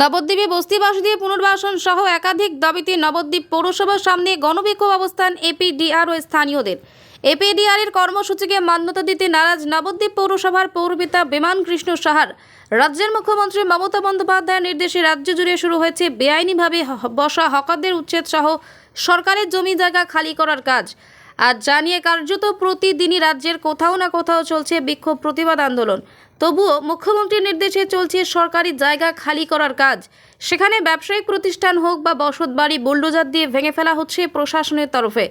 নবদ্বীপে বস্তিবাসীদের পুনর্বাসন সহ একাধিক দাবিতে নবদ্বীপ পৌরসভার সামনে গণবিক্ষোভ অবস্থান এপিডিআর ও স্থানীয়দের। এপিডিআর এর কর্মসূচিকে মান্যতা দিতে নারাজ নবদ্বীপ পৌরসভার পৌরপিতা বিমান কৃষ্ণ সাহার। রাজ্যের মুখ্যমন্ত্রী মমতা বন্দ্যোপাধ্যায়ের নির্দেশে রাজ্য জুড়ে শুরু হয়েছে বেআইনিভাবে বসা হকারদের উচ্ছেদ সহ সরকারের জমি জায়গা খালি করার কাজ। আর জানিয়ে কার্যত প্রতিদিনই রাজ্যের কোথাও না কোথাও চলছে বিক্ষোভ প্রতিবাদ আন্দোলন। তবুও মুখ্যমন্ত্রীর নির্দেশে চলছে সরকারি জায়গা খালি করার কাজ। সেখানে ব্যবসায়িক প্রতিষ্ঠান হোক বা বসত বাড়ি, বুলডোজার দিয়ে ভেঙে ফেলা হচ্ছে প্রশাসনের তরফে।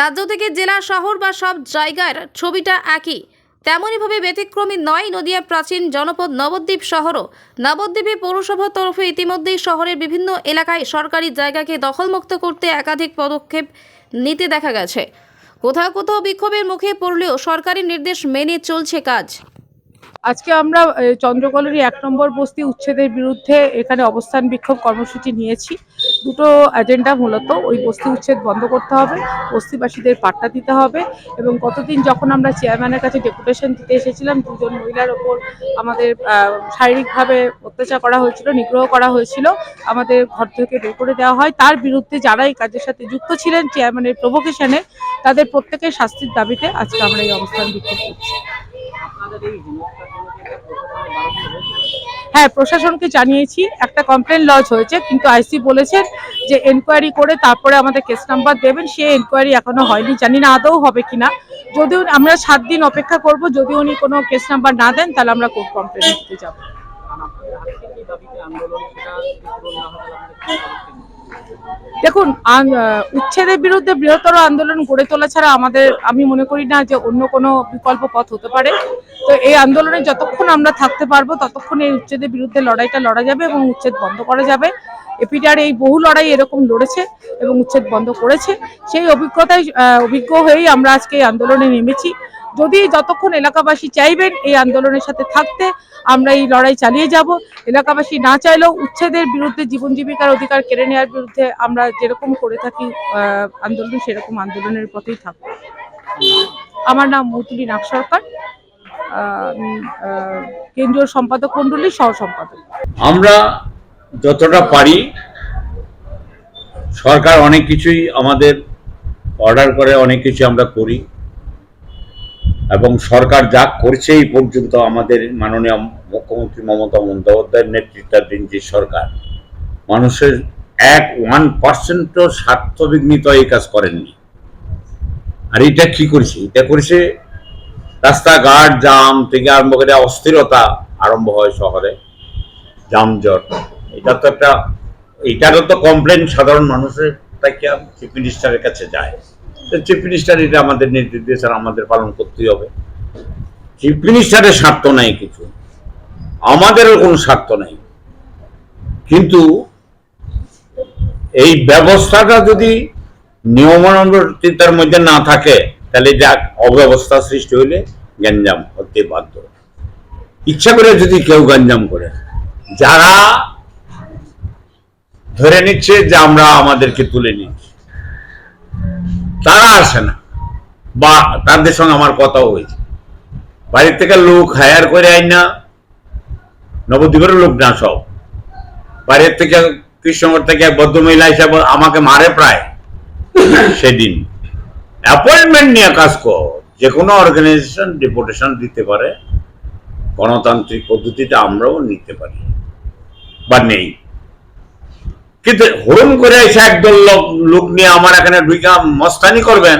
রাজ্য থেকে জেলা, শহর বা সব জায়গার ছবিটা একই। তেমনইভাবে ব্যতিক্রমী নয় নদিয়া প্রাচীন জনপদ নবদ্বীপ শহরও। নবদ্বীপে পৌরসভার তরফে ইতিমধ্যেই শহরের বিভিন্ন এলাকায় সরকারি জায়গাকে দখলমুক্ত করতে একাধিক পদক্ষেপ নিতে দেখা গেছে। কোথাও কোথাও বিক্ষোভের মুখে পড়লেও সরকারি নির্দেশ মেনে চলছে কাজ। আজকে আমরা এ, চন্দ্রকলোনি এক নম্বর বস্তি উচ্ছেদের বিরুদ্ধে এখানে অবস্থান বিক্ষোভ কর্মসূচি নিয়েছি। দুটো এজেন্ডা মূলত ওই বস্তি উচ্ছেদ বন্ধ করতে হবে বস্তিবাসীদের পাট্টা দিতে হবে এবং কতদিন যখন আমরা চেয়ারম্যানের কাছে ডেপুটেশন দিতে এসেছিলাম দুজন মহিলার ওপর আমাদের শারীরিকভাবে অত্যাচার করা হয়েছিল নিগ্রহ করা হয়েছিল আমাদের ঘর থেকে বের করে দেওয়া হয়। তার বিরুদ্ধে যারা এই কাজের সাথে যুক্ত ছিলেন চেয়ারম্যানের প্রভোকেশনে তাদের প্রত্যেকের শাস্তির দাবিতে আজকে আমরা এই অবস্থান বিক্ষোভ করছি। হ্যাঁ প্রশাসনকে জানিয়েছি একটা কমপ্লেন লজ হয়েছে কিন্তু আইসি বলেছেন যে এনকোয়ারি করে তারপরে আমাদের কেস নাম্বার দেবেন সে এনকোয়ারি এখনও হয়নি জানি না আদৌ হবে কিনা। যদিও আমরা সাত দিন অপেক্ষা করব যদি উনি কোনো কেস নাম্বার না দেন তাহলে আমরা কোর্ট কমপ্লেন দিতে যাব। দেখুন উচ্ছেদের বিরুদ্ধে বৃহত্তর আন্দোলন গড়ে তোলা ছাড়া আমাদের, আমি মনে করি না যে অন্য কোনো বিকল্প পথ হতে পারে। তো এই আন্দোলনে যতক্ষণ আমরা থাকতে পারব, ততক্ষণ এই উচ্ছেদের বিরুদ্ধে লড়াইটা লড়া যাবে এবং উচ্ছেদ বন্ধ করা যাবে। এপিটার এই বহু লড়াই এরকম লড়েছে এবং উচ্ছেদ বন্ধ করেছে। সেই অভিজ্ঞতায় অভিজ্ঞ হয়েই আমরা আজকে এই আন্দোলনে নেমেছি। যদি যতক্ষণ এলাকাবাসী চাইবেন এই আন্দোলনের সাথে থাকতে, আমরা এই লড়াই চালিয়ে যাব। এলাকাবাসী না চাইলেও উচ্ছেদের বিরুদ্ধে, জীবন জীবিকার অধিকার কেড়ে নেওয়ার বিরুদ্ধে আমরা যেরকম করে থাকি আন্দোলন, সেরকম আন্দোলনের পথেই থাকব। আমার নাম মৌতুলি নাগ সরকার। কেন্দ্রীয় সম্পাদক মণ্ডলীর সহ সম্পাদক। আমরা যতটা পারি, সরকার অনেক কিছুই আমাদের অর্ডার করে, অনেক কিছু আমরা করি। এবং সরকার যা করছে এই পর্যন্ত আমাদের মাননীয় মুখ্যমন্ত্রী মমতা বন্দ্যোপাধ্যায়ের নেতৃত্বাধীন যে সরকার, মানুষের এক ওয়ান পার্সেন্টও স্বার্থবিঘ্নিত এই কাজ করেননি। আর এটা কি করেছে? এটা করেছে রাস্তাঘাট, জাম থেকে আরম্ভ করে অস্থিরতা আরম্ভ হয় শহরে, যানজট। এটা তো একটা, এটারও তো কমপ্লেন সাধারণ মানুষের থেকে চিফ মিনিস্টারের কাছে যায়? চিফ মিনিস্টার এটা আমাদের নির্দেশ আর আমাদের পালন করতেই হবে। চিফ মিনিস্টারের স্বার্থ নাই কিছু। আমাদেরও কোনো স্বার্থ নাই। কিন্তু এই ব্যবস্থাটা যদি নিয়মানুবর্তিতার মধ্যে না থাকে, তাহলে যা অব্যবস্থা সৃষ্টি হইলে গ্যাঞ্জাম হতে বাধ্য। ইচ্ছা করে যদি কেউ গঞ্জাম করে, যারা ধরে নিচ্ছে যে আমরা আমাদেরকে তুলে নিচ্ছি তারা আসে না। বা তাদের সঙ্গে আমার কথাও হয়েছে। বাড়ির থেকে লোক হায়ার করে আইন না, নবদ্বীপের লোক না সব। বাইরের থেকে কৃষ্ণগর থেকে এক বদ্ধ মহিলা হিসাবে আমাকে মারে প্রায় সেদিন। অ্যাপয়েন্টমেন্ট নিয়ে কাজ কর। যে কোনো অর্গানাইজেশন ডেপুটেশন দিতে পারে। গণতান্ত্রিক পদ্ধতিতে আমরাও নিতে পারি। বা নেই। কিন্তু হরম করে এসে একদল লোক লোক নিয়ে আমার এখানে ঢুকা মস্তানি করবেন,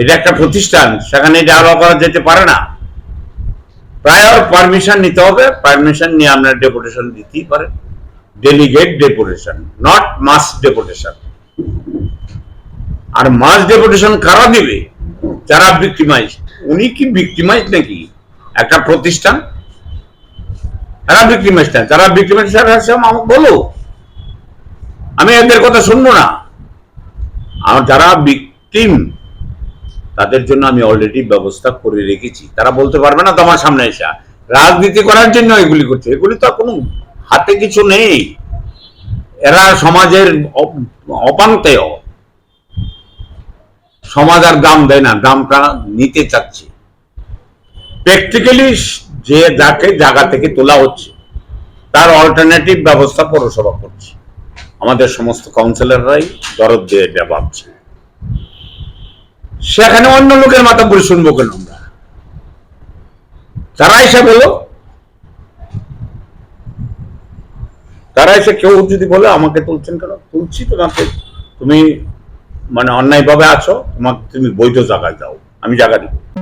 এটা একটা প্রতিষ্ঠান, সেখানে যাওয়া করা যেতে পারে না। প্রায়র পারমিশন নিতে হবে পারমিশন নিয়ে আপনার ডেপুটেশন দিতেই পারে। Delegate deputation not mass deputation R mass deputation কারা দিবে? যারা ভিক্টিমাইজ উনি কি ভিক্টিমাইজ নাকি? একটা প্রতিষ্ঠান এরা ভিক্টিমাইজ না যারা ভিক্টিমাইজ আমাকে বলো আমি এদের কথা শুনব না। আর যারা ভিকটিম তাদের জন্য আমি অলরেডি ব্যবস্থা করে রেখেছি। তারা বলতে পারবে না তোমার সামনে এসে। রাজনীতি করার জন্য এগুলি করছে। এগুলি তো কোনো হাতে কিছু নেই। এরা সমাজের অপ- অপান্তেয়। সমাজ আর দাম দেয় না দামটা নিতে চাচ্ছে। প্র্যাকটিক্যালি যে যাকে জায়গা থেকে তোলা হচ্ছে, তার অল্টারনেটিভ ব্যবস্থা পৌরসভা করছে। আমাদের সমস্ত কাউন্সিলররাই দরদ দিয়ে এটা ভাবছে। সেখানে অন্য লোকের মাথা বলে শুনব কেন আমরা? তারা এসে বলো। তারা এসে কেউ যদি বলে আমাকে তুলছেন কেন? তুলছি তোমাকে। তুমি মানে অন্যায়ভাবে আছো, তোমাকে তুমি বৈধ জায়গায় যাও। আমি জায়গা দিব।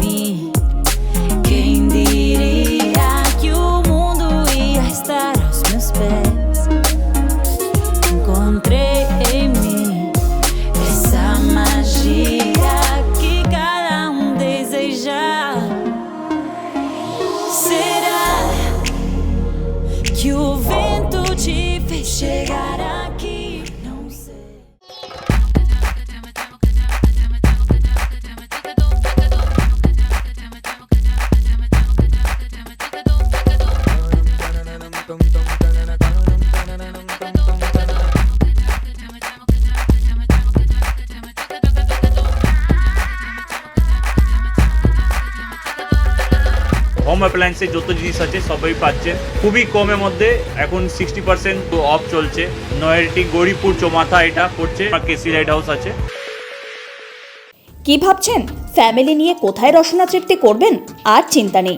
home অ্যাপ্লায়েন্সের যত জিনিস আছে, সবই পাচ্ছেন। খুবই কমের মধ্যে এখন সিক্সটি পার্সেন্ট অফ চলছে। নয়ারটি গৌরীপুর চৌমাথা এটা আর কেসি লাইট হাউস আছে। কি ভাবছেন? ফ্যামিলি নিয়ে কোথায় রসনা তৃপ্তি করবেন? আর চিন্তা নেই।